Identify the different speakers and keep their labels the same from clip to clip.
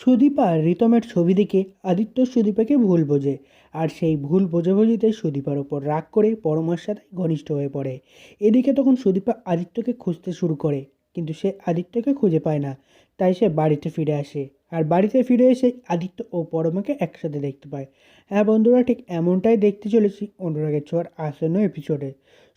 Speaker 1: সুদীপা রিতমের ছবি দেখে আদিত্য সুদীপাকে ভুল বোঝে আর সেই ভুল বোঝাবুঝিতে সুদীপার ওপর রাগ করে পরমার সাথে ঘনিষ্ঠ হয়ে পড়ে। এদিকে তখন সুদীপা আদিত্যকে খুঁজতে শুরু করে, কিন্তু সে আদিত্যকে খুঁজে পায় না। তাই সে বাড়িতে ফিরে আসে আর বাড়িতে ফিরে এসে আদিত্য ও পরমাকে একসাথে দেখতে পায়। হ্যাঁ বন্ধুরা, ঠিক এমনটাই দেখতে চলেছি অনুরাগের ছোঁয়ার আসন্ন এপিসোডে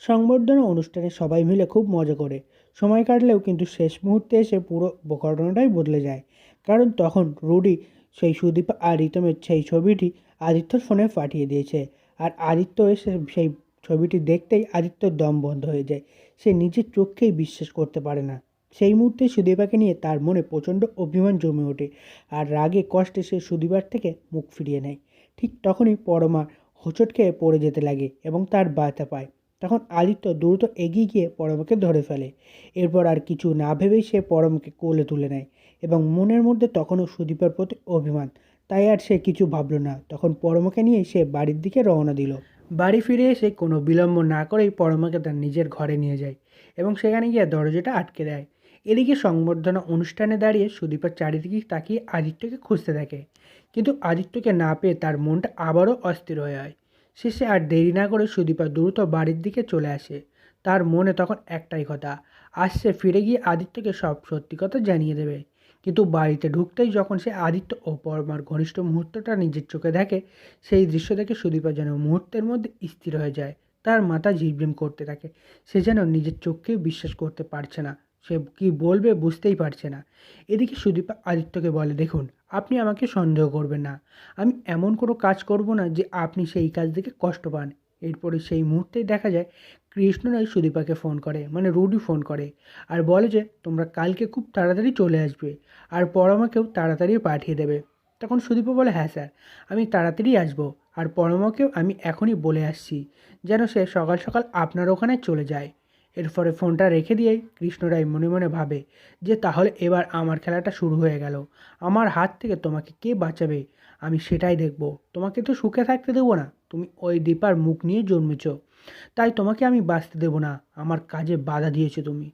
Speaker 1: সংবর্ধনা অনুষ্ঠানে সবাই মিলে খুব মজা করে। সময় কাটলেও কিন্তু শেষ মুহূর্তে এসে পুরো ঘটনাটাই বদলে যায়। কারণ তখন রুডি সেই সুদীপ আর রিতমের সেই ছবিটি আদিত্যর ফোনে পাঠিয়ে দিয়েছে। আর আদিত্য এসে সেই ছবিটি দেখতেই আদিত্যর দম বন্ধ হয়ে যায়। সে নিজের চোখকেই বিশ্বাস করতে পারে না। সেই মুহূর্তে সুদীপাকে নিয়ে তার মনে প্রচণ্ড অভিমান জমে ওঠে আর রাগে কষ্টে সে সুদীপার থেকে মুখ ফিরিয়ে নেয়। ঠিক তখনই পরমা হোঁচট খেয়ে পড়ে যেতে লাগে এবং তার বাধা পায়। তখন আদিত্য দ্রুত এগিয়ে গিয়ে পরমাকে ধরে ফেলে। এরপর আর কিছু না ভেবেই সে পরমকে কোলে তুলে নেয়। এবং মনের মধ্যে তখনও সুদীপের প্রতি অভিমান। তাই আর সে কিছু ভাবল না। তখন পরমাকে নিয়ে সে বাড়ির দিকে রওনা দিল। বাড়ি ফিরে এসে কোনো বিলম্ব না করেই পরমাকে তার নিজের ঘরে নিয়ে যায় এবং সেখানে গিয়ে দরজাটা আটকে দেয়। এদিকে সংবর্ধনা অনুষ্ঠানে দাঁড়িয়ে সুদীপার চারিদিকে তাকিয়ে আদিত্যকে খুঁজতে থাকে কিন্তু আদিত্যকে না পেয়ে তার মনটা আবারও অস্থির হয়ে হয় শেষে আর দেরি না করে সুদীপা দ্রুত বাড়ির দিকে চলে আসে। তার মনে তখন একটাই কথা, আজ সে ফিরে গিয়ে আদিত্যকে সব সত্যি কথা জানিয়ে দেবে। কিন্তু বাড়িতে ঢুকতেই যখন সে আদিত্য ও পরমার ঘনিষ্ঠ মুহূর্তটা নিজের চোখে দেখে, সেই দৃশ্য দেখে সুদীপা যেন মুহূর্তের মধ্যে স্থির হয়ে যায়। তার মাথা ঝিমঝিম করতে থাকে। সে যেন নিজের চোখকেই বিশ্বাস করতে পারছে না। সে কি বলবে বুঝতেই পারছে না। এদিকে সুদীপা আদিত্যকে বলে, দেখুন, আপনি আমাকে সন্দেহ করবেন না। আমি এমন কোনো কাজ করব না যে আপনি সেই কাজ দেখে কষ্ট পান। এরপরে সেই মুহূর্তেই দেখা যায় কৃষ্ণরাই সুদীপাকে ফোন করে মানে রুডি ফোন করে আর বলে যে, তোমরা কালকে খুব তাড়াতাড়ি চলে আসবে আর পরমাকেও তাড়াতাড়ি পাঠিয়ে দেবে। তখন সুদীপা বলে হ্যাঁ স্যার আমি তাড়াতাড়ি আসব আর পরমাকেও আমি এখনই বলে আসছি যেন সে সকাল সকাল আপনার ওখানে চলে যায়। এরপরে ফোনটা রেখে দিয়েই কৃষ্ণরায় মনে মনে ভাবে যে, তাহলে এবার আমার খেলাটা শুরু হয়ে গেল। আমার হাত থেকে তোমাকে কে বাঁচাবে? আমি সেটাই দেখব। তোমাকে তো সুখে থাকতে দেবো না। তুমি ওই দীপার মুখ নিয়ে জন্মেছ। তাই তোমাকে আমি বাঁচতে দেবো না। আমার কাজে বাধা দিয়েছ তুমি।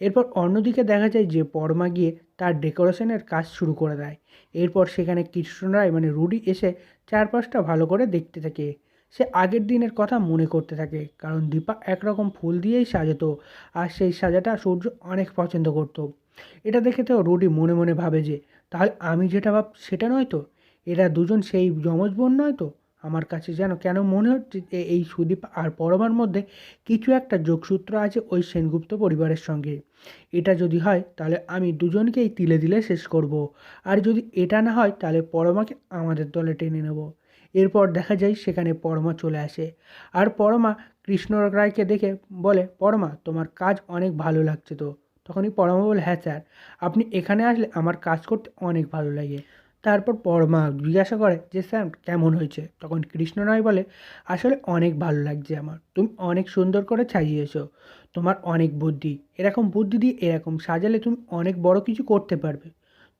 Speaker 1: এরপর অন্যদিকে দেখা যায় যে পরমা গিয়ে তার ডেকোরেশনের কাজ শুরু করে দেয়। এরপর সেখানে কৃষ্ণরায় মানে রুডি এসে চারপাশটা ভালো করে দেখতে থাকে। সে আগের দিনের কথা মনে করতে থাকে, কারণ দীপা একরকম ফুল দিয়েই সাজাতো, আর সেই সাজাটা সূর্য অনেক পছন্দ করতো। এটা দেখে তো রুডি মনে মনে ভাবে যে, তাহলে আমি যেটা ভাব, সেটা নয় তো? এরা দুজন সেই যমজ বোন নয় তো? আমার কাছে যেন, কেন মনে হচ্ছে যে এই সুদীপ আর পরমার মধ্যে কিছু একটা যোগসূত্র আছে ওই সেনগুপ্ত পরিবারের সঙ্গে। এটা যদি হয়, তাহলে আমি দুজনকেই তিলে দিলে শেষ করব। আর যদি এটা না হয়, তাহলে পরমাকে আমাদের দলে টেনে নেব। এরপর দেখা যায়, সেখানে পরমা চলে আসে। আর পরমা কৃষ্ণ রায়কে দেখে বলে, পরমা, তোমার কাজ অনেক ভালো লাগছে তো। তখনই পরমা বলে হ্যাঁ স্যার, আপনি এখানে আসলে আমার কাজ করতে অনেক ভালো লাগে। তারপর পরমা জিজ্ঞাসা করে যে স্যার কেমন হয়েছে? তখন কৃষ্ণ কৃষ্ণনয় বলে, আসলে অনেক ভালো লাগছে আমার। তুমি অনেক সুন্দর করে সাজিয়েছো। তোমার অনেক বুদ্ধি। এরকম বুদ্ধি দিয়ে এরকম সাজালে তুমি অনেক বড় কিছু করতে পারবে।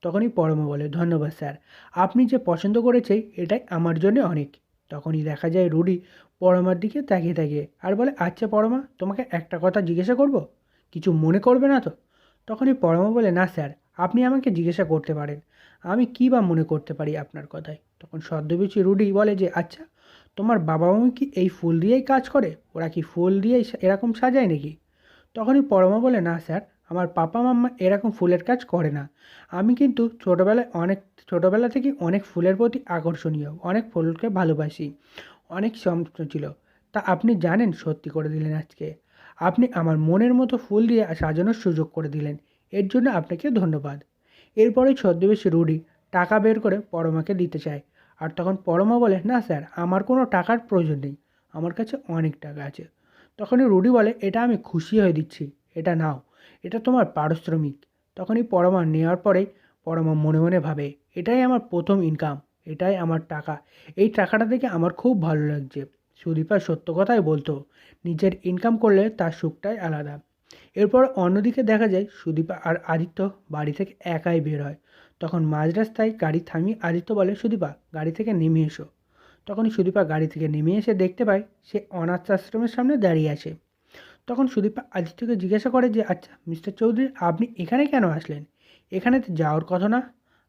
Speaker 1: তখনই পরমা বলে, ধন্যবাদ, স্যার। আপনি যে পছন্দ করেছে, এটাই আমার জন্য অনেক। তখনই দেখা যায় রুডি পরমার দিকে তাকিয়ে তাকিয়ে আর বলে আচ্ছা পরমা, তোমাকে একটা কথা জিজ্ঞাসা করব? কিছু মনে করবে না তো? তখনই পরমা বলে, না, স্যার। আপনি আমাকে জিজ্ঞাসা করতে পারেন। আমি কী বা মনে করতে পারি আপনার কথায়? তখন সদ্যবিচি রুডি বলে যে আচ্ছা তোমার বাবা মামি কি এই ফুল দিয়েই কাজ করে? ওরা কি ফুল দিয়েই এরকম সাজায় নাকি? তখনই পরমা বলে, না স্যার, আমার পাপা মাম্মা এরকম ফুলের কাজ করে না। আমি কিন্তু ছোটোবেলায় অনেক, ছোটোবেলা থেকে অনেক ফুলের প্রতি আকর্ষণীয়, অনেক ফুলকে ভালোবাসি, অনেক সমস্যা ছিল। তা আপনি জানেন সত্যি করে দিলেন আজকে। আপনি আমার মনের মতো ফুল দিয়ে সাজানোর সুযোগ করে দিলেন। এর জন্য আপনাকে ধন্যবাদ। এরপরে ছদ্মবেশী রুডি টাকা বের করে পরমাকে দিতে চায়। আর তখন পরমা বলে, না স্যার, আমার কোনো টাকার প্রয়োজন নেই। আমার কাছে অনেক টাকা আছে। তখনই রুডি বলে, এটা আমি খুশি হয়ে দিচ্ছি। এটা নাও। এটা তোমার পারিশ্রমিক। তখনই পরমা নেওয়ার পরেই পরমা মনে মনে ভাবে, এটাই আমার প্রথম ইনকাম এটাই আমার টাকা। এই টাকাটা দেখে আমার খুব ভালো লাগছে। সুদীপা সত্য কথাই বলতো, নিজের ইনকাম করলে তার সুখটাই আলাদা। এরপর অন্যদিকে দেখা যায় সুদীপা আর আদিত্য বাড়ি থেকে একাই বের হয়। তখন মাঝ রাস্তায় গাড়ি থামিয়ে আদিত্য বলে, সুদীপা, গাড়ি থেকে নেমে এসো। তখনই সুদীপা গাড়ি থেকে নেমে এসে দেখতে পায় সে অনাথ আশ্রমের সামনে দাঁড়িয়ে আছে। তখন সুদীপা আদিত্যকে জিজ্ঞাসা করে যে আচ্ছা মিস্টার চৌধুরী, আপনি এখানে কেন আসলেন? এখানে তো যাওয়ার কথা না।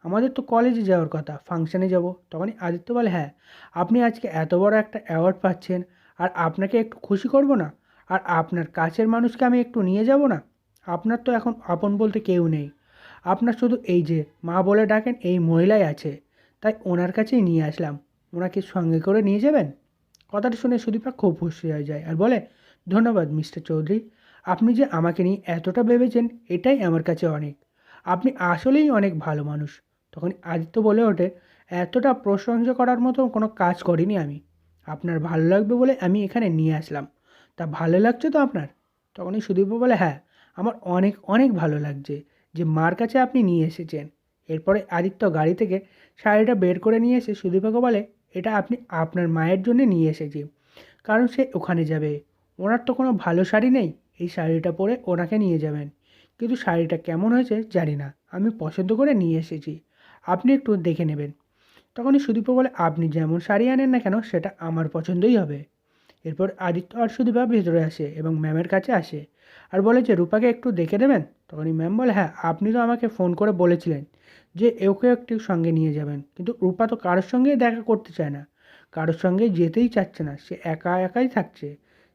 Speaker 1: আমাদের তো কলেজে যাওয়ার কথা, ফাংশানে যাব। তখনই আদিত্য বলে হ্যাঁ আপনি আজকে এত বড় একটা অ্যাওয়ার্ড পাচ্ছেন, আর আপনাকে একটু খুশি করব না? আর আপনার কাছের মানুষকে আমি একটু নিয়ে যাব না? আপনার তো এখন আপন বলতে কেউ নেই। আপনার শুধু এই যে মা বলে ডাকেন, এই মহিলাই আছে। তাই ওনার কাছেই নিয়ে আসলাম। ওনাকে সঙ্গে করে নিয়ে যাবেন? কথাটা শুনে সুদীপা খুব খুশি হয়ে যায় আর বলে, ধন্যবাদ, মিস্টার চৌধুরী। আপনি যে আমাকে নিয়ে এতটা ভেবেছেন, এটাই আমার কাছে অনেক। আপনি আসলেই অনেক ভালো মানুষ। তখন আদিত্য বলে ওঠে, এতটা প্রশংসা করার মতো কোনো কাজ করিনি আমি। আপনার ভালো লাগবে বলে আমি এখানে নিয়ে আসলাম। তা ভালো লাগছে তো আপনার? তখনই সুদীপ বলে হ্যাঁ আমার অনেক অনেক ভালো লাগছে যে মার কাছে আপনি নিয়ে এসেছেন। এরপরে আদিত্য গাড়ি থেকে শাড়িটা বের করে নিয়ে এসে সুদীপাকে বলে, এটা আপনি আপনার মায়ের জন্য নিয়ে এসেছি, কারণ সে ওখানে যাবে। ওনার তো কোনো ভালো শাড়ি নেই, এই শাড়িটা পরে ওনাকে নিয়ে যাবেন। কিন্তু শাড়িটা কেমন হয়েছে জানি না, আমি পছন্দ করে নিয়ে এসেছি। আপনি একটু দেখে নেবেন। তখনই সুদীপ বলে, আপনি যেমন শাড়ি আনেন না কেন, সেটা আমার পছন্দই হবে। এরপর আদিত্য আর সুদীপা ভেতরে আসে এবং ম্যামের কাছে আসে। আর বলে যে, রূপাকে একটু দেখে দেবেন তখনই ম্যাম বলে হ্যাঁ আপনি তো আমাকে ফোন করে বলেছিলেন যে ওকে একটু সঙ্গে নিয়ে যাবেন। কিন্তু রূপা তো কারোর সঙ্গেই দেখা করতে চায় না। কারোর সঙ্গে যেতেই চাচ্ছে না। সে একা একাই থাকছে।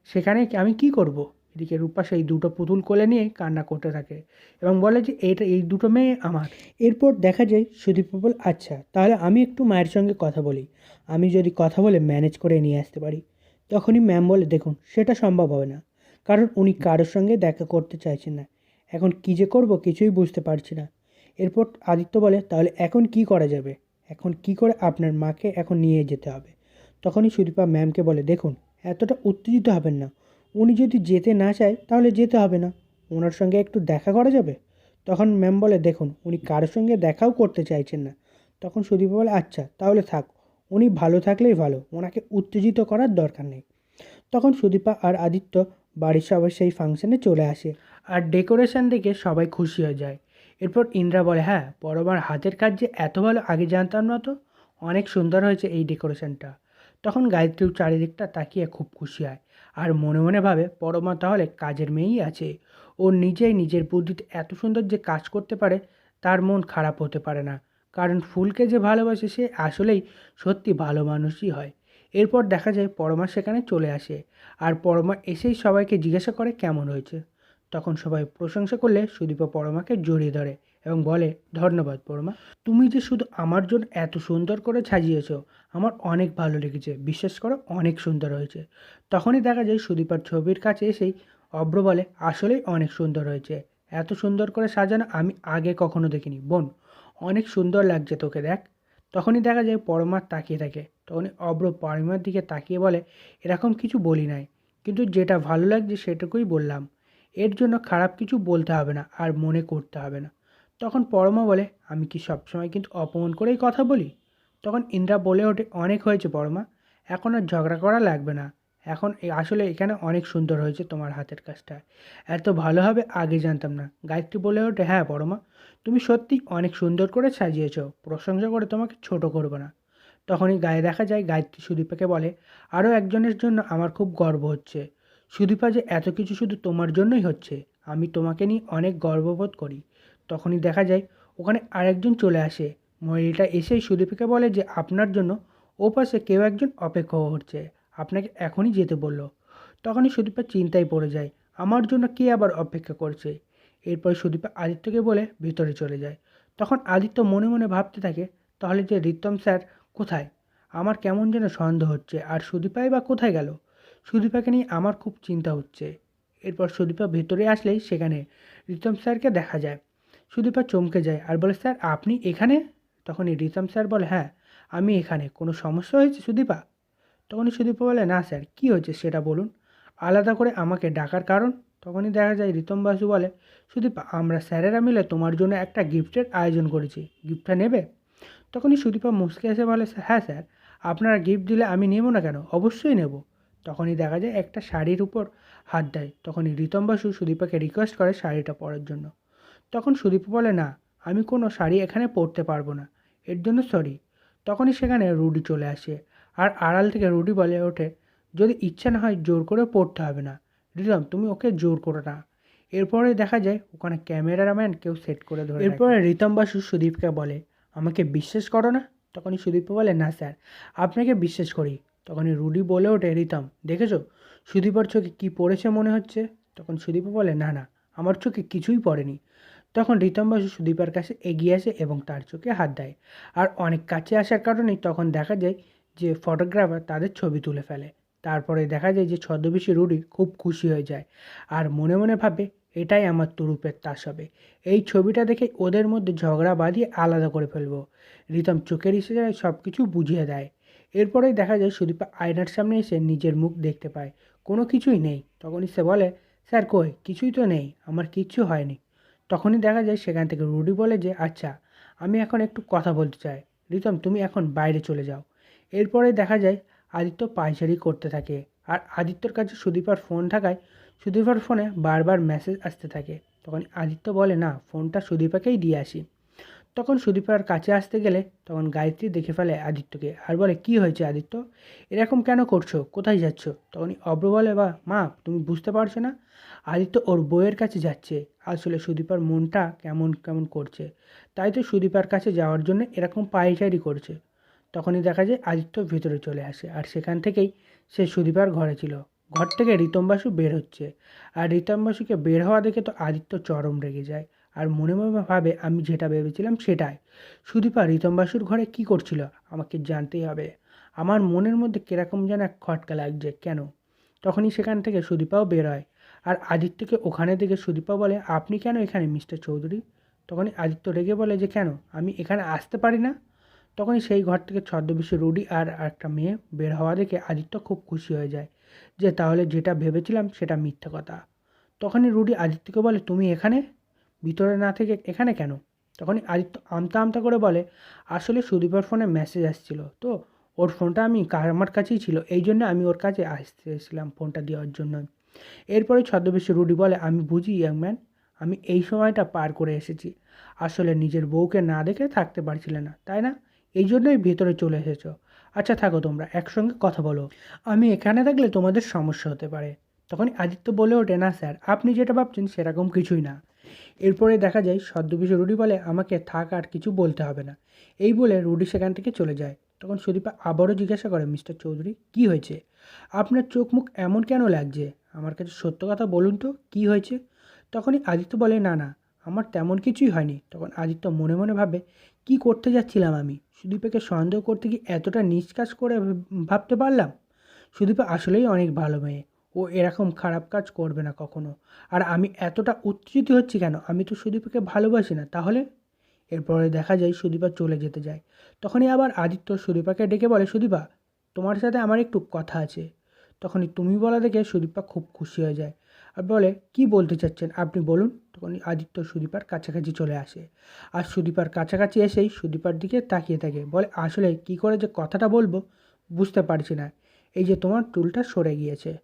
Speaker 1: সেখানে আমি কি করব? এদিকে রূপা সেই দুটো পুতুল কোলে নিয়ে কান্না করতে থাকে এবং বলে যে, এটা, এই দুটো মেয়ে আমার। এরপর দেখা যায়, সুদীপ বল আচ্ছা তাহলে আমি একটু মায়ের সঙ্গে কথা বলি। আমি যদি কথা বলে ম্যানেজ করে নিয়ে আসতে পারি। তখনই ম্যাম বলে, দেখুন, সেটা সম্ভব হবে না। কারণ উনি কারোর সঙ্গে দেখা করতে চাইছেন না। এখন কী যে করব কিছুই বুঝতে পারছি না। এরপর আদিত্য বলে, তাহলে এখন কি করা যাবে? এখন কি করে আপনার মাকে এখন নিয়ে যেতে হবে? তখনই সুদীপা ম্যামকে বলে, দেখুন, এতটা উত্তেজিত হবেন না। উনি যদি যেতে না চায়, তাহলে যেতে হবে না। ওনার সঙ্গে একটু দেখা করা যাবে? তখন ম্যাম বলে, দেখুন, উনি কারোর সঙ্গে দেখাও করতে চাইছেন না। তখন সুদীপা বলে আচ্ছা তাহলে থাক। উনি ভালো থাকলেই ভালো, ওনাকে উত্তেজিত করার দরকার নেই। তখন সুদীপা আর আদিত্য বাড়ির সবাই সেই ফাংশনে চলে আসে আর ডেকোরেশন দেখে সবাই খুশি হয়ে যায়। এরপর ইন্দ্রা বলে হ্যাঁ পরমার হাতের কাজ যে এত ভালো, আগে জানতাম না তো। অনেক সুন্দর হয়েছে এই ডেকোরেশনটা তখন গায়ত্রীর চারিদিকটা তাকিয়ে খুব খুশি হয় আর মনে মনে ভাবে পরমা তাহলে কাজের মেয়েই আছে। ও নিজেই নিজের বুদ্ধিতে এত সুন্দর যে কাজ করতে পারে, তার মন খারাপ হতে পারে না। কারণ ফুলকে যে ভালোবাসে সে আসলেই সত্যি ভালো মানুষই হয়। এরপর দেখা যায় পরমা সেখানে চলে আসে আর পরমা এসেই সবাইকে জিজ্ঞাসা করে কেমন হয়েছে। তখন সবাই প্রশংসা করলে সুদীপা পরমাকে জড়িয়ে ধরে এবং বলে, ধন্যবাদ পরমা। তুমি যে শুধু আমার জন্য এত সুন্দর করে সাজিয়েছ, আমার অনেক ভালো লেগেছে। বিশ্বাস করো, অনেক সুন্দর হয়েছে। তখনই দেখা যায় সুদীপার ছবির কাছে এসেই অব্র বলে, আসলেই অনেক সুন্দর হয়েছে। এত সুন্দর করে সাজানো আমি আগে কখনো দেখিনি। বোন অনেক সুন্দর লাগছে তোকে, দেখ। তখনই দেখা যায় পরমার তাকিয়ে থাকে। তখনই অব্র পরমার দিকে তাকিয়ে বলে, এরকম কিছু বলি নাই। কিন্তু যেটা ভালো লাগছে সেটুকুই বললাম। এর জন্য খারাপ কিছু বলতে হবে না আর মনে করতে হবে না। তখন পরমা বলে, আমি কি সবসময় কিন্তু অপমান করেই কথা বলি? তখন ইন্দ্রা বলে ওঠে, অনেক হয়েছে পরমা। এখন আর ঝগড়া করা লাগবে না। এখন আসলে এখানে অনেক সুন্দর হয়েছে তোমার হাতের কাজটা। এত ভালো হবে আগে জানতাম না। গায়ত্রী বলে ওঠে হ্যাঁ পরমা। তুমি সত্যি অনেক সুন্দর করে সাজিয়েছ। প্রশংসা করে তোমাকে ছোট করব না। তখনই গায়ে দেখা যায়, গায়ত্রী সুদীপাকে বলে আরও একজনের জন্য আমার খুব গর্ব হচ্ছে। সুদীপা যে এত কিছু শুধু তোমার জন্যই হচ্ছে, আমি তোমাকে নিয়ে অনেক গর্ববোধ করি। তখনই দেখা যায়, ওখানে আরেকজন চলে আসে। মহিলাটা এসেই সুদীপাকে বলে যে, আপনার জন্য ও পাশে কেউ একজন অপেক্ষা করছে। আপনাকে এখনই যেতে বলল। তখনই সুদীপা চিন্তায় পড়ে যায়, আমার জন্য কে আবার অপেক্ষা করছে? এরপর সুদীপা আদিত্যকে বলে ভিতরে চলে যায়। তখন আদিত্য মনে মনে ভাবতে থাকে, তাহলে যে রিতম স্যার কোথায়? আমার কেমন যেন সন্দেহ হচ্ছে, আর সুদীপাই বা কোথায় গেল? সুদীপাকে নিয়ে আমার খুব চিন্তা হচ্ছে। এরপর সুদীপা ভেতরে আসলেই সেখানে রিতম স্যারকে দেখা যায়। সুদীপা চমকে যায় আর বলে, স্যার, আপনি এখানে? তখনই রিতম স্যার বলে হ্যাঁ আমি এখানে। কোনো সমস্যা হয়েছে সুদীপা? তখনই সুদীপা বলে, না স্যার, কী হয়েছে সেটা বলুন। আলাদা করে আমাকে ডাকার কারণ? তখনই দেখা যায় রিতম বাসু বলে, সুদীপা, আমরা স্যারেরা মিলে তোমার জন্য একটা গিফটের আয়োজন করেছি। গিফটটা নেবে? তখনই সুদীপা মুসকে এসে বলে হ্যাঁ স্যার, আপনারা গিফট দিলে আমি নেব না কেন? অবশ্যই নেব। তখনই দেখা যায় একটা শাড়ির উপর হাত দেয়। তখনই রিতম বাসু সুদীপাকে রিকোয়েস্ট করে শাড়িটা পরার জন্য। তখন সুদীপা বলে, না, আমি কোনো শাড়ি এখানে পরতে পারব না। এর জন্য সরি তখনই সেখানে রুডি চলে আসে। আর আড়াল থেকে রুডি বলে ওঠে, যদি ইচ্ছা না হয় জোর করে পড়তে হবে না। রিতম তুমি ওকে জোর করো না। এরপরে দেখা যায়, ওখানে ক্যামেরাম্যান কেউ সেট করে ধরে এরপরে রিতম বাসু সুদীপকে বলে, আমাকে বিশ্বাস করো না? তখনই সুদীপা বলে, না স্যার, আপনাকে বিশ্বাস করি। তখনই রুডি বলে ওঠে, রিতম, দেখেছ? সুদীপার চোখে কী পড়েছে মনে হচ্ছে? তখন সুদীপ বলে, না না, আমার চোখে কিছুই পড়েনি। তখন রিতম বাসু সুদীপের কাছে এগিয়ে আসে এবং তার চোখে হাত দেয়। আর অনেক কাছে আসার কারণেই তখন দেখা যায় যে ফটোগ্রাফার তাদের ছবি তুলে ফেলে। তারপরে দেখা যায় যে ছদ্মবেশী রুডি খুব খুশি হয়ে যায়। আর মনে মনে ভাবে, এটাই আমার তুরুপের তাস হবে। এই ছবিটা দেখে ওদের মধ্যে ঝগড়া বাঁধিয়ে আলাদা করে ফেলব। রিতম চোখের ইশারায় সব কিছু বুঝিয়ে দেয়। এরপরেই দেখা যায় সুদীপা আয়নার সামনে এসে নিজের মুখ দেখতে পায়। কোনো কিছুই নেই। তখনই সে বলে, স্যার, কই? কিছুই তো নেই। আমার কিচ্ছু হয়নি। তখনই দেখা যায় সেখান থেকে রুডি বলে যে আচ্ছা আমি এখন একটু কথা বলতে চাই। রিতম, তুমি এখন বাইরে চলে যাও। এরপরে দেখা যায় আদিত্য পায়চারি করতে থাকে। আর আদিত্যর কাছে সুদীপার ফোন থাকায় সুদীপার ফোনে বারবার মেসেজ আসতে থাকে। তখন আদিত্য বলে, না, ফোনটা সুদীপাকেই দিয়ে আসি। তখন সুদীপার কাছে আসতে গেলে তখন গায়ত্রী দেখে ফেলে আদিত্যকে আর বলে, কি হয়েছে আদিত্য? এরকম কেন করছ? কোথায় যাচ্ছ? তখনই অব্র বলে, বা, মা, তুমি বুঝতে পারছ না? আদিত্য ওর বইয়ের কাছে যাচ্ছে। আসলে সুদীপার মনটা কেমন কেমন করছে। তাই তো সুদীপার কাছে যাওয়ার জন্য এরকম পায়চারি করছে। তখনই দেখা যায় আদিত্য ভিতরে চলে আসে আর সেখান থেকেই সে সুদীপার ঘরে ছিল। ঘর থেকে রিতম বাসু বের হচ্ছে। আর রিতম বাসুকে বের হওয়া দেখে তো আদিত্য চরম রেগে যায়। আর মনে মনে ভাবে, আমি যেটা ভেবেছিলাম সেটাই। সুদীপা রিতম বাসুর ঘরে কি করছিল? আমাকে জানতেই হবে। আমার মনের মধ্যে কীরকম যেন এক খটকা লাগছে। কেন? তখনই সেখান থেকে সুদীপাও বের হয়। আর আদিত্যকে ওখানে দেখে সুদীপা বলে, আপনি কেন এখানে, মিস্টার চৌধুরী? তখনই আদিত্য রেগে বলে যে, কেন? আমি এখানে আসতে পারি না? তখনই সেই ঘর থেকে ছদ্মবেশী রুডি আর একটা মেয়ে বের হওয়া দেখে আদিত্য খুব খুশি হয়ে যায় যে তাহলে যেটা ভেবেছিলাম সেটা মিথ্যা কথা। তখনই রুডি আদিত্যকে বলে, তুমি এখানে? ভিতরে না থেকে এখানে কেন? তখনই আদিত্য আমতা আমতা করে বলে, আসলে সুদীপার ফোনে মেসেজ আসছিল। তো ওর ফোনটা আমি আমার কাছেই ছিল। এই জন্য আমি ওর কাছে আসতে এসেছিলাম ফোনটা দেওয়ার জন্য এরপরে ছদ্মবেশী রুডি বলে, আমি বুঝি ইয়াংম্যান আমি এই সময়টা পার করে এসেছি। আসলে নিজের বউকে না দেখে থাকতে পারছিলে না, তাই না? এই জন্যই ভেতরে চলে এসেছ। আচ্ছা থাকো তোমরা, একসঙ্গে কথা বলো। আমি এখানে থাকলে তোমাদের সমস্যা হতে পারে। তখনই আদিত্য বলে ওঠে, না, স্যার, আপনি যেটা ভাবছেন সেরকম কিছুই না। এরপরে দেখা যায় সদ্যবিষ রুডি বলে, আমাকে থাক, আর কিছু বলতে হবে না। এই বলে রুডি সেখান থেকে চলে যায়। তখন সুদীপা আবারও জিজ্ঞাসা করে, মিস্টার চৌধুরী, কি হয়েছে? আপনার চোখ মুখ এমন কেন লাগছে? আমার কাছে সত্য কথা বলুন তো, কি হয়েছে? তখনই আদিত্য বলে, না না, আমার তেমন কিছুই হয়নি। তখন আদিত্য মনে মনে ভাবে, কি করতে যাচ্ছিলাম আমি? সুদীপাকে সন্দেহ করতে কি এতটা নিজ কাজ করে ভাবতে পারলাম? সুদীপা আসলেই অনেক ভালো মেয়ে। ও এরকম খারাপ কাজ করবে না কখনো। আর আমি এতটা উত্তেজিত হচ্ছি কেন? আমি তো সুদীপাকে ভালোবাসি না, তাহলে? এরপরে দেখা যায় সুদীপা চলে যেতে যায়। তখনই আবার আদিত্য সুদীপাকে ডেকে বলে, সুদীপা, তোমার সাথে আমার একটু কথা আছে। তখনই তুমি বলা দেখে সুদীপা খুব খুশি হয়ে যায়। বলে, কি বলতে চাচ্ছেন? আপনি বলুন। তখন আদিত্য সুদীপার কাছাকাছি চলে আসে। আর সুদীপার কাছাকাছি এসেই সুদীপার দিকে তাকিয়ে থাকে। বলে, আসলে কি করে যে কথাটা বলব বুঝতে পারছি না। এই যে তোমার টুলটা সরে গিয়েছে।